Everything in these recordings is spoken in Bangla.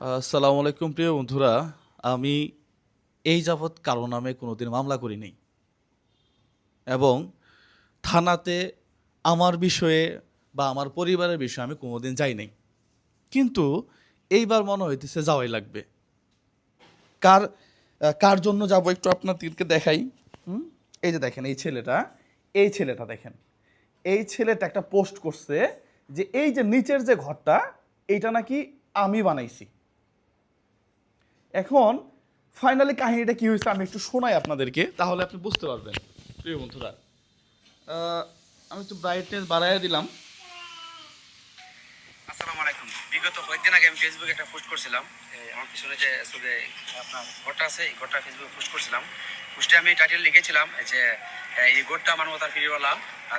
আসসালামু আলাইকুম প্রিয় বন্ধুরা, আমি এই যাবৎ কারও নামে কোনোদিন মামলা করিনি। এবং থানাতে আমার বিষয়ে বা আমার পরিবারের বিষয়ে আমি কোনোদিন যাই নাই কিন্তু এইবার মনে হইতেছে যাওয়াই লাগবে। কার কার জন্য যাব একটু আপনাদেরকে দেখাই। হুম? এই যে দেখেন, এই ছেলেটা এই ছেলেটা দেখেন। এই ছেলেটা একটা পোস্ট করছে যে, এই যে নিচের যে ঘরটা, এইটা নাকি আমি বানাইছি। এখন ফাইনালি কাহিনীটা কি হয়েছে আমি একটু শোনাই আপনাদেরকে, তাহলে আপনি বুঝতে পারবেন। প্রিয় বন্ধুরা আমি একটু ব্রাইটনেস বাড়াইয়া দিলাম। আসসালামু আলাইকুম। বিগত কয়েকদিন আগে আমি ফেসবুকে একটা পোস্ট করছিলাম। আমার পিছনে যে আসলে আপনার ঘরটা আছে, এই ঘরটা ফেসবুকে পোস্ট করছিলাম। পোস্টে আমি টাইটেল লিখেছিলাম যে এই ঘরটা আমার মানবতার ফিরিওয়ালা।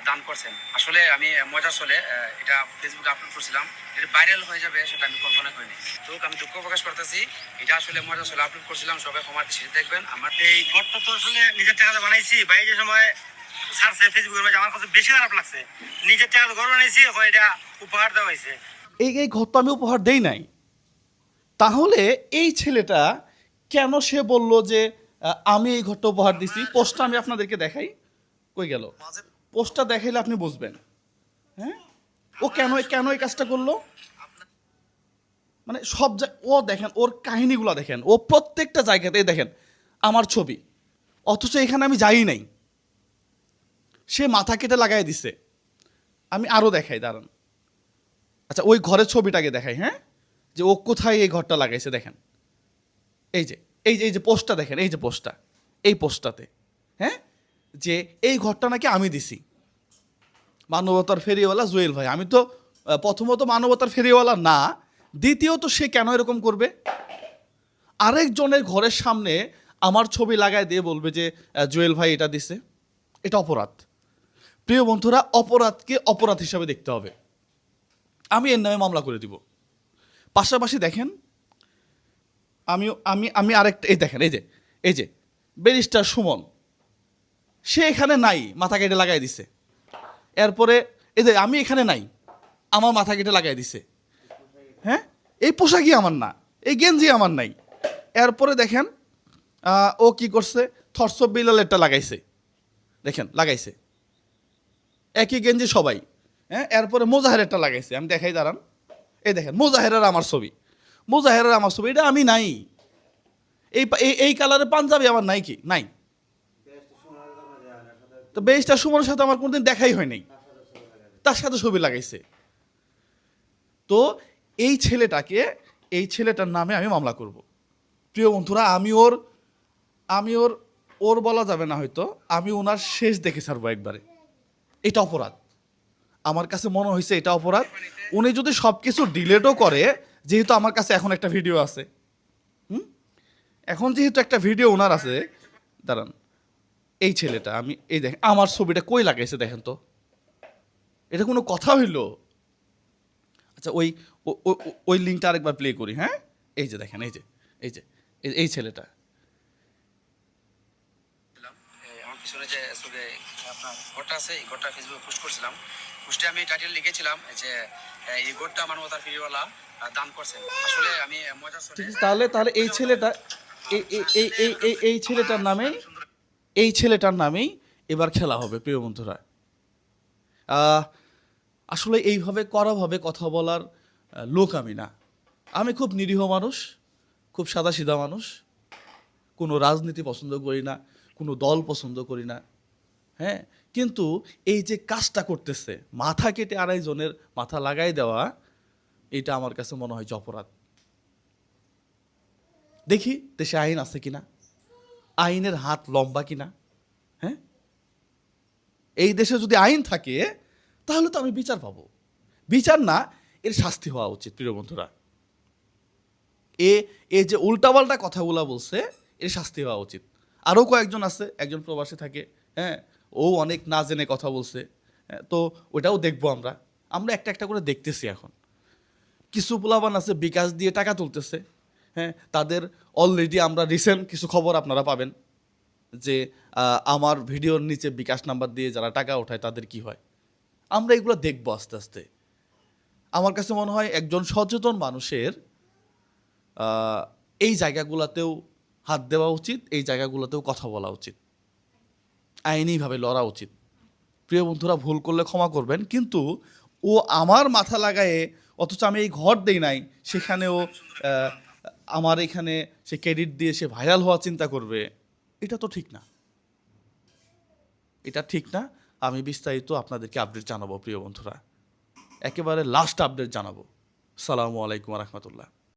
দান করছেন। আসলে আমি মজা চলে এটা ফেসবুকে আপলোড করছিলাম। এটা ভাইরাল হয়ে যাবে সেটা আমি কল্পনা করিনি। তো আমি দুঃখ প্রকাশ করতেছি। এটা আসলে মজা চলে আপলোড করছিলাম। সবাই ক্ষমা দৃষ্টিতে দেখবেন। আমার এই ঘরটা তো আসলে নিজের টাকাতে বানাইছি। যে সময় ছাড়ছে ফেসবুকের মধ্যে আমার কাছে বেশি খারাপ লাগছে। নিজের টাকাতে ঘর বানাইছি এখন এটা উপহার দেওয়া হয়েছে। এই এই ঘর তো আমি উপহার দেই নাই। তাহলে এই ছেলেটা কেন সে বলল যে আমি এই ঘরটা উপহার দিছি? পোস্টটা আমি আপনাদেরকে দেখাই। কই গেল? পোস্টটা দেখাইলে আপনি বুঝবেন। হ্যাঁ? ও কেন কেন এই কাজটা করল? মানে সব ও দেখেন, ওর কাহিনীগুলো দেখেন, ও প্রত্যেকটা জায়গাতেই দেখেন, আমার ছবি। অথচ এখানে আমি যাই নাই। সে মাথা কেটে লাগাই দিছে। আমি আরও দেখাই, দাঁড়ান। আচ্ছা ওই ঘরের ছবিটাকে দেখাই হ্যাঁ? যে ও কোথায় এই ঘরটা লাগাইছে, দেখেন। এই যে এই যে এই যে পোস্টটা দেখেন, এই যে পোস্টটা, এই পোস্টটাতে হ্যাঁ? যে এই ঘরটা নাকি আমি দিছি। মানবতার ফেরিওয়ালা জুয়েল ভাই, আমি তো প্রথমত মানবতার ফেরিওয়ালা না, দ্বিতীয়ত সে কেন এরকম করবে? আরেকজনের ঘরের সামনে আমার ছবি লাগায় দিয়ে বলবে যে জুয়েল ভাই এটা দিছে। এটা অপরাধ। প্রিয় বন্ধুরা, অপরাধকে অপরাধ হিসাবে দেখতে হবে। আমি এর নামে মামলা করে দিব। পাশাপাশি দেখেন আমি আমি আমি আরেকটা, এই দেখেন, এই যে এই যে, ব্যারিস্টার সুমন। সে এখানে নাই, মাথা কেটে লাগাই দিছে। এরপরে, এই যে আমি এখানে নাই, আমার মাথা কেটে লাগাই দিছে। হ্যাঁ? এই পোশাকই আমার না, এই গেঞ্জি আমার নাই। এরপরে দেখেন ও কি করছে? থরস বিলালেরটা লাগাইছে। দেখেন, লাগাইছে। একই গেঞ্জি সবাই হ্যাঁ? এরপরে মোজাহেরেরটা লাগাইছে। আমি দেখাই, দাঁড়ান। এই দেখেন, মোজাহেরের আমার ছবি। মোজাহেরের আমার ছবি, এটা আমি নাই। এই এই কালারের পাঞ্জাবি আমার নাই কি? নাই। তো বেশটা সুমনের সাথে আমার কোনোদিন দেখাই হয় নাই। তার সাথে ছবি লাগাইছে। তো এই ছেলেটাকে, এই ছেলেটার নামে আমি মামলা করব। প্রিয় বন্ধুরা, আমি ওর আমি ওর ওর বলা যাবে না হয়তো, আমি ওনার শেষ দেখে ছাড়বো একবারে। এটা অপরাধ। আমার কাছে মনে হয়েছে এটা অপরাধ। উনি যদি সব কিছু ডিলেটও করে, যেহেতু আমার কাছে এখন একটা ভিডিও আছে। হুম? এখন যেহেতু একটা ভিডিও ওনার আছে, দাঁড়ান। এই ছেলেটা আমি এই দেখেন আমার ছবিটা কই লাগাইছে দেখেন তো? এটা কোনো কথা হইল? আচ্ছা ওই ওই লিঙ্কটা আরেকবার প্লে করি হ্যাঁ? এই যে দেখেন এই যে এই যে এই- ছেলেটা। আমার পিছনে যে আপনার ঘরটা আছে এই ঘরটা ফেসবুকে পোস্ট করছিলাম। পোস্টে আমি টাইটেল লিখেছিলাম যে এই ঘরটা মানবতার ফিরিওয়ালা আহ, দান করছেন। আসলে আমি তাহলে তাহলে এই ছেলেটা এই এই এই এই এই এই ছেলেটার নামেই এই ছেলেটার নামেই এবার খেলা হবে, প্রিয় বন্ধুরা। আসলে এইভাবে কড়াভাবে কথা বলার লোক আমি না। আমি খুব নিরীহ মানুষ, খুব সাদাসিধা মানুষ। কোনো রাজনীতি পছন্দ করি না, কোনো দল পছন্দ করি না হ্যাঁ? কিন্তু এই যে কাজটা করতেছে, মাথা কেটে আড়াই জনের মাথা লাগাই দেওয়া, এটা আমার কাছে মনে হয় যে অপরাধ। দেখি, দেশে আইন আছে কিনা? আইনের হাত লম্বা কিনা? হ্যাঁ? এই দেশে যদি আইন থাকে তাহলে তো আমি বিচার পাবো। বিচার না এর শাস্তি হওয়া উচিত প্রিয় বন্ধুরা। এ এ যে উল্টাপাল্টা কথাগুলো বলছে এর শাস্তি হওয়া উচিত। আরও কয়েকজন আছে একজন প্রবাসী থাকে হ্যাঁ? ও অনেক না জেনে কথা বলছে হ্যাঁ, তো ওটাও দেখব আমরা। আমরা একটা একটা করে দেখতেছি এখন। কিছু পোলাবান আছে বিকাশ দিয়ে টাকা তুলতেছে। হ্যাঁ তাদের অলরেডি আমরা রিসেন্ট কিছু খবর আপনারা পাবেন যে আমার ভিডিওর নিচে বিকাশ নাম্বার দিয়ে যারা টাকা ওঠায় তাদের কি হয়। আমরা এগুলো দেখব আস্তে আস্তে। আমার কাছে মনে হয় একজন সচেতন মানুষের এই জায়গাগুলোতেও হাত দেওয়া উচিত, এই জায়গাগুলোতেও কথা বলা উচিত। আইনিভাবে লড়া উচিত। প্রিয় বন্ধুরা, ভুল করলে ক্ষমা করবেন, কিন্তু ও আমার মাথা লাগায়ে, অথচ আমি এই ঘর দেই নাই, সেখানেও আমার এখানে সে ক্রেডিট দিয়ে সে ভাইরাল হওয়ার চিন্তা করবে, এটা তো ঠিক না। এটা ঠিক না, আমি বিস্তারিত আপনাদেরকে আপডেট জানাব, প্রিয় বন্ধুরা। একেবারে লাস্ট আপডেট জানাব। সালামু আলাইকুম রহমতুল্লাহ।